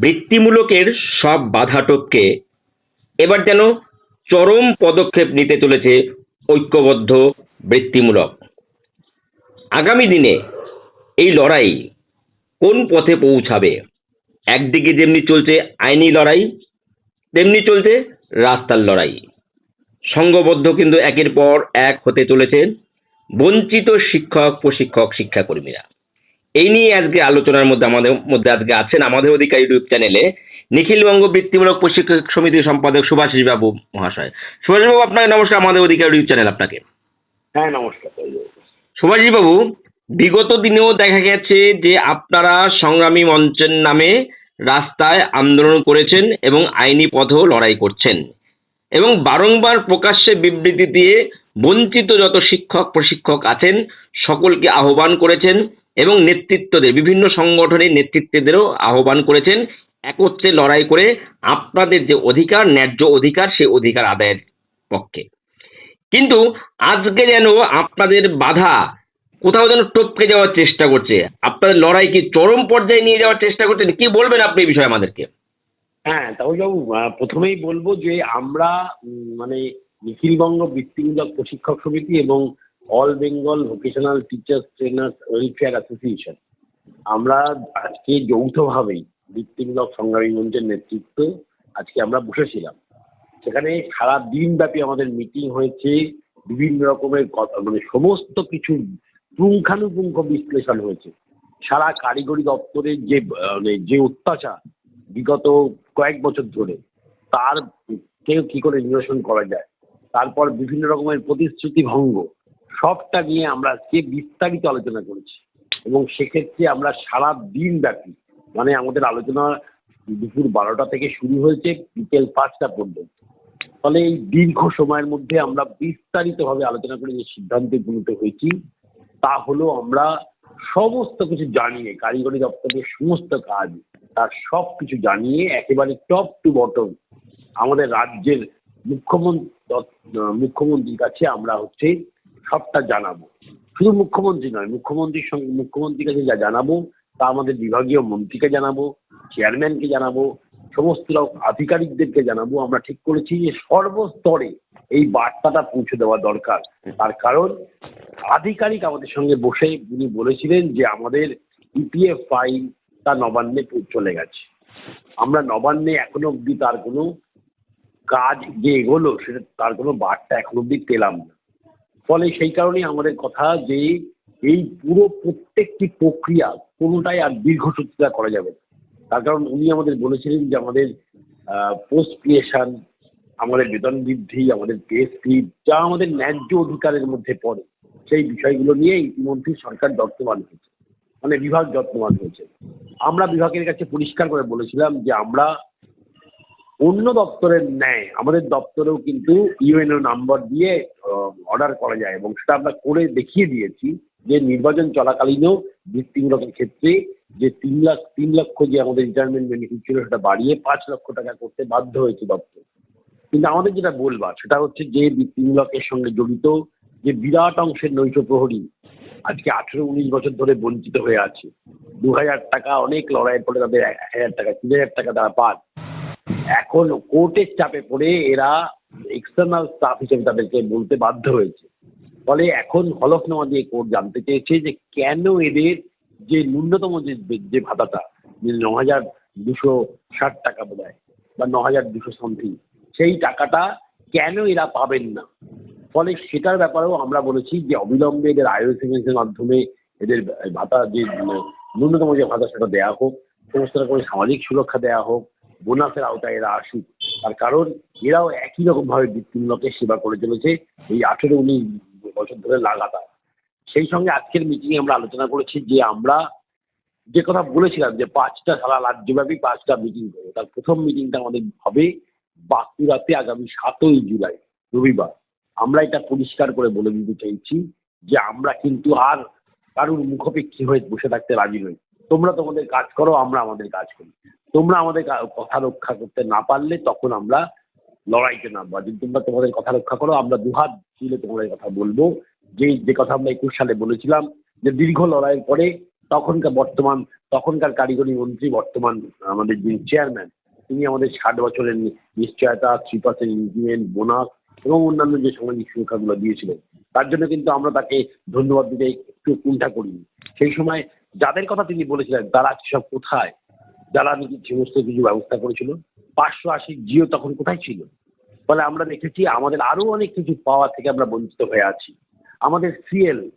বৃত্তিমূলকের সব বাধা টপকে এবার যেন চরম পদক্ষেপ নিতে চলেছে ঐক্যবদ্ধ বৃত্তিমূলক। আগামী দিনে এই লড়াই কোন পথে পৌঁছাবে? একদিকে যেমনি চলছে আইনি লড়াই, তেমনি চলছে রাস্তার লড়াই। সংঘবদ্ধ কিন্তু একের পর এক হতে চলেছে বঞ্চিত শিক্ষক, প্রশিক্ষক, শিক্ষাকর্মীরা। এই নিয়ে আজকে আলোচনার মধ্যে আমাদের মধ্যে আজকে আছেন আমাদের অধিকার ইউটিউব চ্যানেলে নিখিলবঙ্গ বৃত্তিমূলক প্রশিক্ষক সমিতির সম্পাদক সুভাষিস বাবু মহাশয়। সুভাষিস বাবু আপনাকে নমস্কার আমাদের অধিকার ইউটিউব চ্যানেল আপনাকে। হ্যাঁ নমস্কার সুভাষিস বাবু বিগত দিনেও দেখা গেছে যে আপনারা সংগ্রামী মঞ্চের নামে রাস্তায় আন্দোলন করেছেন এবং আইনি পথেও লড়াই করছেন এবং বারংবার প্রকাশ্যে বিবৃতি দিয়ে বঞ্চিত যত শিক্ষক প্রশিক্ষক আছেন সকলকে আহ্বান করেছেন এবং নেতৃত্বদের, বিভিন্ন সংগঠনের নেতৃত্বদেরও আহ্বান করেছেন একত্রে লড়াই করে আপনাদের যে অধিকার, ন্যায্য অধিকার সেই অধিকার আদায়ের পক্ষে। কিন্তু আজকে যেন আপনাদের বাধা কোথাও যেন টপকে যাওয়ার চেষ্টা করছে, আপনাদের লড়াই কি চরম পর্যায়ে নিয়ে যাওয়ার চেষ্টা করছেন কি বলবেন আপনি এই বিষয়ে আমাদেরকে? হ্যাঁ তাহলে প্রথমেই বলব যে আমরা মানে নিখিলবঙ্গ বৃত্তিমূলক প্রশিক্ষক সমিতি এবং all Bengal vocational teachers trainers welfare association. আমরা আজকে যৌথভাবেই বৃত্তিমূলক সংগ্রামী মঞ্চের নেতৃত্ব আজকে আমরা বসেছিলাম। সেখানে সারা দিন ব্যাপী আমাদের মিটিং হয়েছে, বিভিন্ন রকমের মানে সমস্ত কিছু পুঙ্খানুপুঙ্খ বিশ্লেষণ হয়েছে। সারা কারিগরি দপ্তরের যে মানে যে অত্যাচার বিগত কয়েক বছর ধরে, তার কেউ কি করে নিরসন করা যায়? তারপর বিভিন্ন রকমের প্রতিশ্রুতি ভঙ্গ সবটা নিয়ে আমরা আজকে বিস্তারিত আলোচনা করেছি। এবং সেক্ষেত্রে আমরা সারা দিন ব্যাপী মানে আমাদের আলোচনা দুপুর বারোটা থেকে শুরু হয়েছে, বিকেল পাঁচটা পর্যন্ত। ফলে এই দীর্ঘ সময়ের মধ্যে আমরা বিস্তারিতভাবে আলোচনা করে যে সিদ্ধান্তে উপনীত হয়েছি, তা হলো আমরা সমস্ত কিছু জানিয়ে, কারিগরি দপ্তরের সমস্ত কাজ, তার সব কিছু জানিয়ে একেবারে টপ টু বটম আমাদের রাজ্যের মুখ্যমন্ত্রী, মুখ্যমন্ত্রীর কাছে আমরা হচ্ছে সবটা জানাব। শুধু মুখ্যমন্ত্রী নয়, মুখ্যমন্ত্রীর সঙ্গে মুখ্যমন্ত্রীর কাছে যা জানাব, তা আমাদের বিভাগীয় মন্ত্রীকে জানাব, চেয়ারম্যানকে জানাব, সমস্ত আধিকারিকদেরকে জানাব। আমরা ঠিক করেছি যে সর্বস্তরে এই বার্তাটা পৌঁছে দেওয়া দরকার। তার কারণ, আধিকারিক আমাদের সঙ্গে বসে উনি বলেছিলেন যে আমাদের ইপিএফ ফাইল তা নবান্নে চলে গেছে। আমরা নবান্নে এখনও অব্দি তার কোনো কাজ যে এগোলো, সেটা তার কোনো বার্তা এখনও অব্দি পেলাম না। ফলে সেই কারণেই আমাদের কথা যে এই পুরো প্রত্যেকটি প্রক্রিয়া কোনোটাই আর দীর্ঘ দীর্ঘসূত্রিতা করা যাবে তার কারণ উনি আমাদের বলেছিলেন যে আমাদের পোস্ট ক্রিয়েশন আমাদের বেতন বৃদ্ধি, আমাদের পে যা আমাদের ন্যায্য অধিকারের মধ্যে পড়ে, সেই বিষয়গুলো নিয়ে ইতিমধ্যে সরকার যত্নবান হয়েছে। মানে বিভাগ যত্নবান হয়েছে। আমরা বিভাগের কাছে পরিষ্কার করে বলেছিলাম যে আমরা অন্য দপ্তরের ন্যায় আমাদের দপ্তরেও কিন্তু ইউএনও নাম্বার দিয়ে অর্ডার করা যায় এবং সেটা আমরা করে দেখিয়ে দিয়েছি যে নির্বাচন চলাকালীনও বৃত্তিমূলকের ক্ষেত্রে যে তিন লাখ, তিন লক্ষ যে আমাদের রিটায়ারমেন্ট বেনিফিট ছিল সেটা বাড়িয়ে পাঁচ লক্ষ টাকা করতে বাধ্য হয়েছে দপ্তর। কিন্তু আমাদের যেটা বলবার, সেটা হচ্ছে যে বৃত্তিমূলকের সঙ্গে জড়িত যে বিরাট অংশের নৈশ প্রহরী আজকে আঠেরো, উনিশ বছর ধরে বঞ্চিত হয়ে আছে। দু হাজার টাকা অনেক লড়াইয়ের পরে তাদের এক হাজার টাকা, তিন হাজার টাকা তারা পান। এখন কোর্টের চাপে পড়ে এরা এক্সটার্নাল স্টাফ হিসেবে তাদেরকে বলতে বাধ্য হয়েছে। ফলে এখন হলফনামা দিয়ে কোর্ট জানতে চেয়েছে যে কেন এদের যে ন্যূনতম যে যে ভাতাটা, যে ন হাজার দুশো ষাট টাকা বোধ বা ন হাজার দুশো সামথিং সেই টাকাটা কেন এরা পাবেন না? ফলে সেটার ব্যাপারেও আমরা বলেছি যে অবিলম্বে এদের আয়ু এর মাধ্যমে এদের ভাতা যে ন্যূনতম যে ভাতা সেটা দেওয়া হোক সমস্ত রকমের সামাজিক সুরক্ষা দেওয়া হোক বোনাসের আওতায় এরা আসুক। তার কারণ, এরাও একই রকম ভাবে বৃত্তিমূলকের সেবা করে চলেছে এই আঠেরো উনিশ বছর ধরে লাগাতার। সেই সঙ্গে আজকের মিটিংয়ে আমরা আলোচনা করেছি যে আমরা যে কথা বলেছিলাম যে পাঁচটা সারা রাজ্যব্যাপী পাঁচটা মিটিং করব। তার প্রথম মিটিংটা আমাদের হবে বাঁকুড়াতে আগামী সাতই জুলাই, রবিবার। আমরা এটা পরিষ্কার করে বলে দিতে চাইছি যে আমরা কিন্তু আর কারুর মুখোপেক্ষী হয়ে বসে থাকতে রাজি নই। তোমরা তোমাদের কাজ করো, আমরা আমাদের কাজ করি। তোমরা আমাদের কথা রক্ষা করতে না পারলে তখন আমরা লড়াইতে নামবো। আর যদি তোমরা তোমাদের কথা রক্ষা করো, আমরা দুহাত তুলে তোমাদের কথা বলব। যে যে কথা আমরা একুশ সালে বলেছিলাম যে দীর্ঘ লড়াইয়ের পরে তখনকার বর্তমান, তখনকার কারিগরি মন্ত্রী, বর্তমান আমাদের যিনি চেয়ারম্যান, তিনি আমাদের ষাট বছরের নিশ্চয়তা, থ্রি পার্সেন্ট ইনক্রিমেন্ট, বোনাস এবং অন্যান্য যে সামাজিক সুরক্ষাগুলো দিয়েছিলেন, তার জন্য কিন্তু আমরা তাকে ধন্যবাদ দিতে একটু কুণ্ঠা করিনি। সেই সময় যাদের কথা তিনি বলেছিলেন, তারা সব কোথায়? যারা নাকি সমস্ত কিছু ব্যবস্থা করেছিল। পাঁচশো আশি জিও তখন কোথায় ছিল? ফলে আমরা দেখেছি আমাদের আরও অনেক কিছু পাওয়া থেকে আমরা বঞ্চিত হয়ে আছি। আমাদের সিএল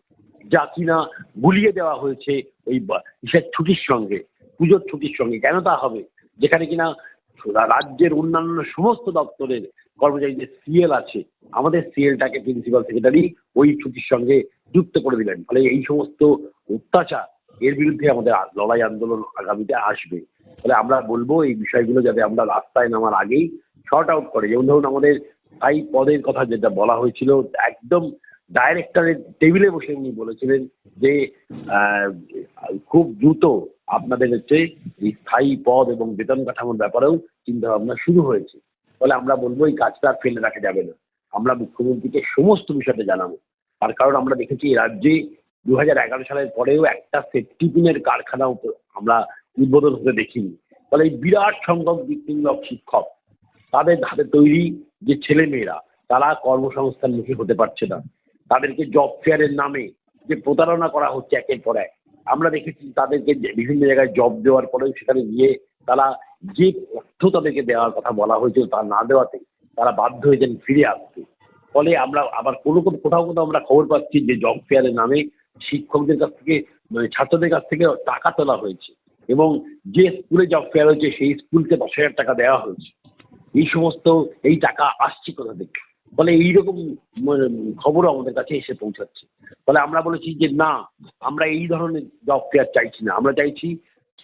যা কিনা গুলিয়ে দেওয়া হয়েছে ওই ইসের ছুটির সঙ্গে, পুজোর ছুটির সঙ্গে। কেন তা হবে? যেখানে কিনা রাজ্যের অন্যান্য সমস্ত দপ্তরের কর্মচারীদের সিএল আছে। আমাদের সিএলটাকে প্রিন্সিপাল সেক্রেটারি ওই ছুটির সঙ্গে যুক্ত করে দিলেন। ফলে এই সমস্ত অত্যাচার এর বিরুদ্ধে আমাদের লড়াই আন্দোলন আগামীতে আসবে। তাহলে আমরা বলব এই বিষয়গুলো যাতে আমরা রাস্তায় নামার আগেই শর্ট আউট করে। যেমন ধরুন আমাদের স্থায়ী পদের কথা যেটা বলা হয়েছিল, একদম ডাইরেক্টরের টেবিলে বসে উনি বলেছিলেন যে খুব দ্রুত আপনাদের হচ্ছে এই স্থায়ী পদ এবং বেতন কাঠামোর ব্যাপারেও চিন্তা ভাবনা শুরু হয়েছে। ফলে আমরা বলব এই কাজটা ফেলে রাখা যাবে না। আমরা মুখ্যমন্ত্রীকে সমস্ত বিষয়টা জানাব। তার কারণ আমরা দেখেছি এই রাজ্যে দু হাজার এগারো সালের পরেও একটা সেফটি পিনের কারখানাও আমরা উদ্বোধন হতে দেখিনি। ফলে এই বিরাট সংখ্যক বৃত্তিমূলক শিক্ষক, তাদের হাতে তৈরি যে ছেলেমেয়েরা, তারা কর্মসংস্থান কর্মসংস্থানমুখী হতে পারছে না। তাদেরকে জব ফেয়ারের নামে যে প্রতারণা করা হচ্ছে একের পর এক, আমরা দেখেছি তাদেরকে বিভিন্ন জায়গায় জব দেওয়ার পরেও সেখানে গিয়ে তারা যে অর্থ তাদেরকে দেওয়ার কথা বলা হয়েছিল তা না দেওয়াতে তারা বাধ্য হয়েছেন ফিরে আসতে। ফলে আমরা আবার কোনো কোনো কোথাও কোথাও আমরা খবর পাচ্ছি যে জব ফেয়ারের নামে শিক্ষকদের কাছ থেকে মানে ছাত্রদের কাছ থেকে টাকা তোলা হয়েছে এবং যে স্কুলে জব ফেয়ার হয়েছে সেই স্কুলকে দশ হাজার টাকা দেওয়া হয়েছে। এই সমস্ত এই টাকা আসছে কোথা থেকে? ফলে এইরকম উম, খবরও আমাদের কাছে এসে পৌঁছাচ্ছে। ফলে আমরা বলেছি যে না আমরা এই ধরনের জব ফেয়ার চাইছি না। আমরা চাইছি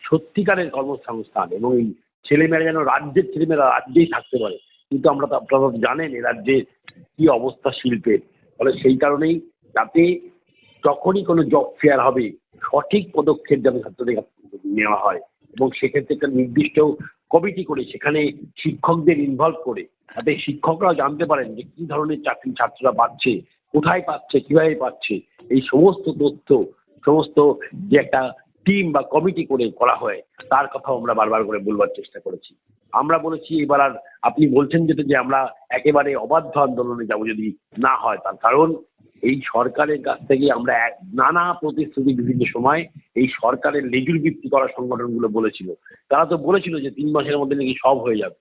সত্যিকারের কর্মসংস্থান এবং এই ছেলেমেয়েরা যেন রাজ্যের ছেলেমেয়েরা রাজ্যেই থাকতে পারে। কিন্তু আমরা তো আপনারা জানেন এই রাজ্যে কি অবস্থা শিল্পের। ফলে সেই কারণেই যাতে যখনই কোনো জব ফেয়ার হবে, সঠিক পদক্ষেপ যেন ছাত্রদের নেওয়া হয়। এবং সেক্ষেত্রে একটা নির্দিষ্ট কমিটি করে, সেখানে শিক্ষকদের ইনভলভ করে, যাতে শিক্ষকরাও জানতে পারেন যে কি ধরনের চাকরি ছাত্ররা পাচ্ছে, কোথায় পাচ্ছে, কীভাবে পাচ্ছে। এই সমস্ত তথ্য, সমস্ত যে একটা টিম বা কমিটি করে করা হয়, তার কথাও আমরা বারবার করে বলবার চেষ্টা করেছি। আমরা বলেছি, এবার আর আপনি বলছেন যেটা যে আমরা একেবারে অবাধ্য আন্দোলনে যাব যদি না হয়, তার কারণ এই সরকারের কাছ থেকে আমরা এক, নানা প্রতিশ্রুতি বিভিন্ন সময় এই সরকারের লেজুর ভিত্তি করা সংগঠনগুলো বলেছিল। তারা তো বলেছিল যে তিন মাসের মধ্যে নাকি সব হয়ে যাবে।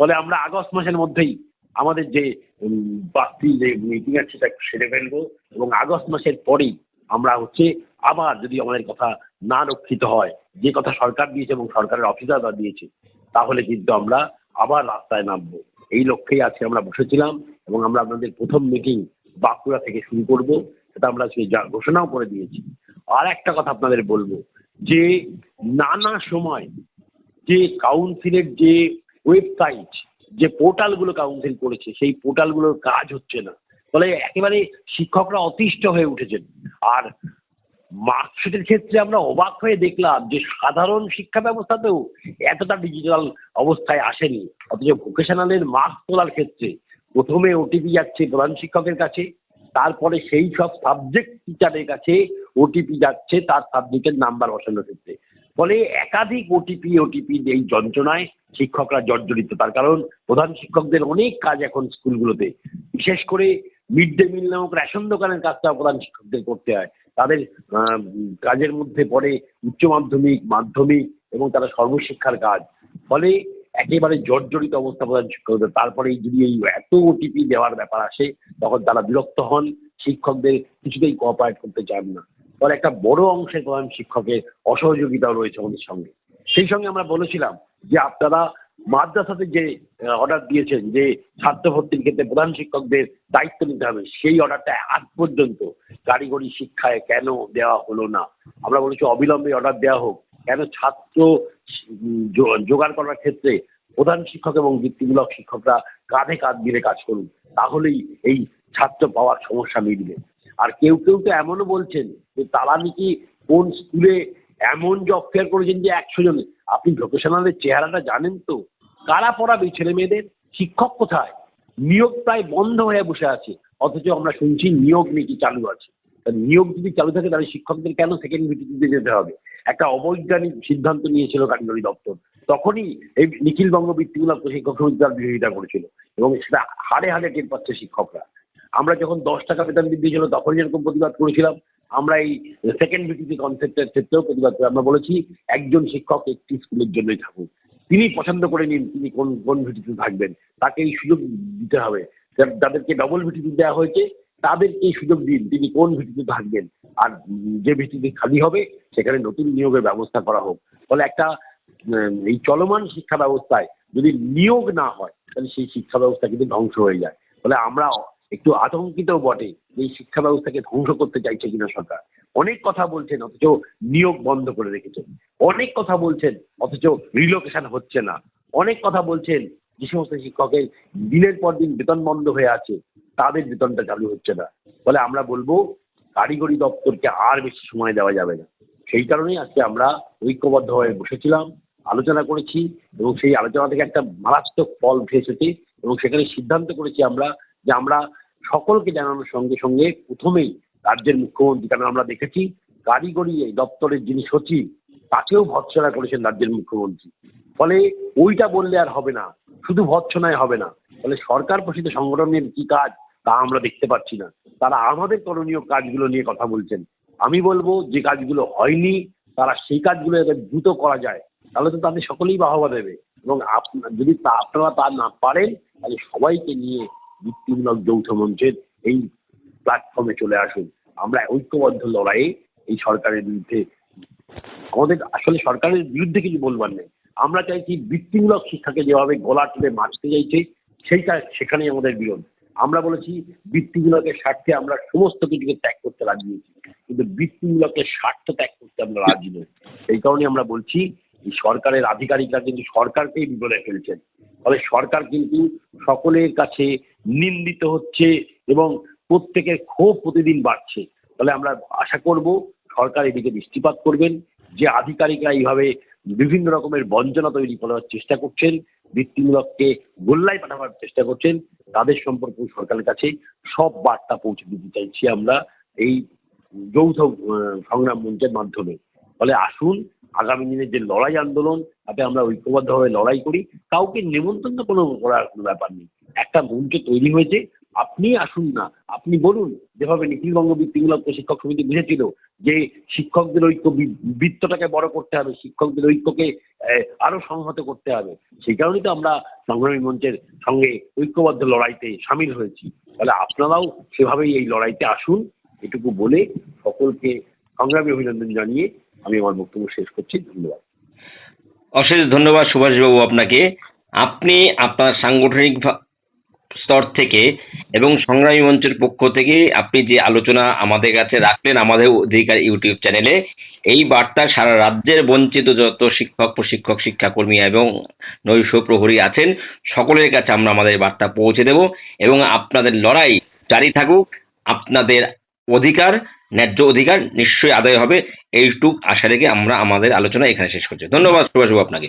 ফলে আমরা আগস্ট মাসের মধ্যেই আমাদের যে বাড়তি যে মিটিং আছে সেটা সেরে ফেলব এবং আগস্ট মাসের পরেই আমরা হচ্ছে আবার যদি আমাদের কথা না রক্ষিত হয়, যে কথা সরকার দিয়েছে এবং সরকারের অফিসাররা দিয়েছে, তাহলে কিন্তু আমরা আবার রাস্তায় নামবো। এই লক্ষ্যেই আজকে আমরা বসেছিলাম এবং আমরা আপনাদের প্রথম মিটিং বাঁকুড়া থেকে শুরু করব, সেটা আমরা সেই ঘোষণাও করে দিয়েছি। আর একটা কথা আপনাদের বলব, যে নানা সময় যে কাউন্সিলের যে ওয়েবসাইট, যে পোর্টালগুলো কাউন্সিল করেছে, সেই পোর্টালগুলোর কাজ হচ্ছে না। ফলে একেবারে শিক্ষকরা অতিষ্ঠ হয়ে উঠেছেন। আর মার্কশিটের ক্ষেত্রে আমরা অবাক হয়ে দেখলাম যে সাধারণ শিক্ষা ব্যবস্থাতেও এতটা ডিজিটাল অবস্থায় আসেনি। অথচ ভোকেশনালের মার্কস তোলার ক্ষেত্রে প্রথমে ওটিপি যাচ্ছে প্রধান শিক্ষকের কাছে, তারপরে সেই সব সাবজেক্ট টিচারের কাছে ওটিপি যাচ্ছে, তার সাবজেক্টের নাম্বার বসানোর ক্ষেত্রে। ফলে একাধিক ওটিপি ওটিপি এই যন্ত্রণায় শিক্ষকরা জর্জরিত। তার কারণ প্রধান শিক্ষকদের অনেক কাজ এখন স্কুলগুলোতে। বিশেষ করে মিড ডে মিল নামক রেশন দোকানের কাজটা প্রধান শিক্ষকদের করতে হয়। তাদের কাজের মধ্যে পড়ে উচ্চ মাধ্যমিক মাধ্যমিক এবং তারা সর্বশিক্ষার কাজ। ফলে একেবারে জর্জরিত অবস্থা প্রধান শিক্ষকদের তারপরে যদি এই এত ওটিপি দেওয়ার ব্যাপার আসে, তখন তারা বিরক্ত হন, শিক্ষকদের কিছুতেই কোঅপারেট করতে চান না। ফলে একটা বড় অংশের প্রধান শিক্ষকের অসহযোগিতাও রয়েছে আমাদের সঙ্গে। সেই সঙ্গে আমরা বলেছিলাম যে আপনারা মাদ্রাসাতে যে অর্ডার দিয়েছেন, যে ছাত্র ভর্তির ক্ষেত্রে প্রধান শিক্ষকদের দায়িত্ব নিতে হবে, সেই অর্ডারটা আজ পর্যন্ত কারিগরি শিক্ষায় কেন দেওয়া হলো না? আমরা বলেছি অবিলম্বে অর্ডার দেওয়া হোক। কেন ছাত্র জোগাড় করার ক্ষেত্রে প্রধান শিক্ষক এবং বৃত্তিমূলক শিক্ষকরা কাঁধে কাঁধ মিলে কাজ করুন, তাহলেই এই ছাত্র পাওয়ার সমস্যা মিটবে। আর কেউ কেউ তো এমনও বলছেন যে তারা নাকি কোন স্কুলে এমন জব ফেয়ার করেছেন যে একশো জনে, আপনি ভোকেশনালের চেহারাটা জানেন তো? কারা পড়াবে ছেলে মেয়েদের? শিক্ষক কোথায়? নিয়োগ প্রায় বন্ধ হয়ে বসে আছে, অথচ আমরা শুনছি নিয়োগ নীতি চালু আছে। নিয়োগ যদি চালু থাকে, তাহলে শিক্ষকদের কেন সেকেন্ড ভিত্তিতে যেতে হবে? একটা অবৈজ্ঞানিক সিদ্ধান্ত নিয়েছিল কারিগরি দপ্তর। তখনই এই নিখিলবঙ্গ বৃত্তিমূলক প্রশিক্ষক সমিতি তার বিরোধিতা করেছিল এবং সেটা হারে হাড়ে টের পাচ্ছে শিক্ষকরা। আমরা যখন দশ টাকা বেতন বৃদ্ধি ছিল, তখন যেরকম প্রতিবাদ করেছিলাম, আমরা এই সেকেন্ড ভিত্তিতে কনসেপ্টের ক্ষেত্রেও প্রতিবাদ করে আমরা বলেছি, একজন শিক্ষক একটি স্কুলের জন্যই থাকুক। তিনি পছন্দ করে নিন, তিনি কোন কোন ভিত্তিতে থাকবেন। তাকে এই সুযোগ দিতে হবে। যাদেরকে ডবল ভিত্তিতে দেওয়া হয়েছে তাদেরকে এই সুযোগ দিন, তিনি কোন ভিত্তিতে থাকবেন আর যে ভিত্তিতে খালি হবে সেখানে নতুন নিয়োগের ব্যবস্থা করা হোক। ফলে একটা এই চলমান শিক্ষা ব্যবস্থায় যদি নিয়োগ না হয়, তাহলে সেই শিক্ষা ব্যবস্থা কিন্তু ধ্বংস হয়ে যায়। ফলে আমরা একটু আতঙ্কিত বটে এই শিক্ষা ব্যবস্থাকে ধ্বংস করতে চাইছে কিনা সরকার। অনেক কথা বলছেন, অথচ নিয়োগ বন্ধ করে রেখেছেন। অনেক কথা বলছেন, অথচ রিলোকেশন হচ্ছে না। অনেক কথা বলছেন যে সমস্ত শিক্ষকের দিনের পর দিন বেতন বন্ধ হয়ে আছে, তাদের বেতনটা চালু হচ্ছে না। ফলে আমরা বলব, কারিগরি দপ্তরকে আর বেশি সময় দেওয়া যাবে না। সেই কারণেই আজকে আমরা ঐক্যবদ্ধ হয়ে বসেছিলাম, আলোচনা করেছি এবং সেই আলোচনা থেকে একটা মারাত্মক ফল উঠে এসেছে এবং সেখানে সিদ্ধান্ত করেছি আমরা যে আমরা সকলকে জানানোর সঙ্গে সঙ্গে প্রথমেই রাজ্যের মুখ্যমন্ত্রী, কারণ আমরা দেখেছি কারিগরি এই দপ্তরের যিনি সচিব, তাকেও ভৎসনা করেছেন রাজ্যের মুখ্যমন্ত্রী। ফলে ওইটা বললে আর হবে না। শুধু ভৎসনায় হবে না। ফলে সরকার পোষিত সংগঠনের কি কাজ, তা আমরা দেখতে পাচ্ছি না। তারা আমাদের করণীয় কাজগুলো নিয়ে কথা বলছেন। আমি বলব, যে কাজগুলো হয়নি, তারা সেই কাজগুলো দ্রুত করা যায়, তাহলে তো তাদের সকলেই বাহবা দেবে। এবং যদি তা, আপনারা তা না পারেন, তাহলে সবাইকে নিয়ে বৃত্তিমূলক যৌথ মঞ্চের এই প্ল্যাটফর্মে চলে আসুন। আমরা ঐক্যবদ্ধ লড়াইয়ে এই সরকারের বিরুদ্ধে, আমাদের আসলে সরকারের বিরুদ্ধে কিছু বলবার নেই। আমরা চাইছি বৃত্তিমূলক শিক্ষাকে যেভাবে গলা তুলে মারতে চাইছে, সেইটা সেখানেই আমাদের বিরোধ। আমরা বলেছি বৃত্তিমূলকের স্বার্থে আমরা সমস্ত কিছুকে ত্যাগ করতে রাজি হয়েছি, কিন্তু বৃত্তিমূলকের স্বার্থ ত্যাগ করতে আমরা রাজি নই। সেই কারণে আমরা বলছি সরকারের আধিকারিকরা কিন্তু সরকারকেই বিপদে ফেলছেন। ফলে সরকার কিন্তু সকলের কাছে নিন্দিত হচ্ছে এবং প্রত্যেকের ক্ষোভ প্রতিদিন বাড়ছে। ফলে আমরা আশা করব সরকার এদিকে দৃষ্টিপাত করবেন। যে আধিকারিকরা এইভাবে বিভিন্ন রকমের বঞ্চনা তৈরি করার চেষ্টা করছেন, বৃত্তিমূলককে গোল্লায় পাঠাবার চেষ্টা করছেন, তাদের সম্পর্কে সরকারের কাছে সব বার্তা পৌঁছে দিতে চাইছি আমরা এই যৌথ সংগ্রাম মঞ্চের মাধ্যমে। ফলে আসুন, আগামী দিনের যে লড়াই আন্দোলন, তাতে আমরা ঐক্যবদ্ধভাবে লড়াই করি, কাউকে নেমন্তন্ন কোনো করার কোনো ব্যাপার নেই। একটা মঞ্চ তৈরি হয়েছে আপনি আসুন না। আপনি বলুন, যেভাবে নিখিলবঙ্গ বৃত্তিমূলক প্রশিক্ষক সমিতি বুঝেছিল যে শিক্ষকদের ঐক্য বৃত্তটাকে বড় করতে হবে, শিক্ষকদের ঐক্যকে আরও সংহত করতে হবে। সেই কারণেই তো আমরা সংগ্রামী মঞ্চের সঙ্গে ঐক্যবদ্ধ লড়াইতে সামিল হয়েছি। তাহলে আপনারাও সেভাবেই এই লড়াইতে আসুন, এটুকু বলে সকলকে সংগ্রামী অভিনন্দন জানিয়ে আমি আমার বক্তব্য শেষ করছি। ধন্যবাদ। অশেষ ধন্যবাদ সুভাষবাবু আপনাকে। আপনি আপনার সাংগঠনিক স্তর থেকে এবং সংগ্রামী মঞ্চের পক্ষ থেকে আপনি যে আলোচনা আমাদের কাছে রাখলেন, আমাদের অধিকার ইউটিউব চ্যানেলে, এই বার্তা সারা রাজ্যের বঞ্চিত যত শিক্ষক, প্রশিক্ষক, শিক্ষাকর্মী এবং নৈশ প্রহরী আছেন, সকলের কাছে আমরা আমাদের বার্তা পৌঁছে দেব এবং আপনাদের লড়াই জারি থাকুক। আপনাদের অধিকার, ন্যায্য অধিকার নিশ্চয়ই আদায় হবে। এইটুক আশা রেখে আমরা আমাদের আলোচনা এখানে শেষ করছি। ধন্যবাদ সুভাষবাবু আপনাকে।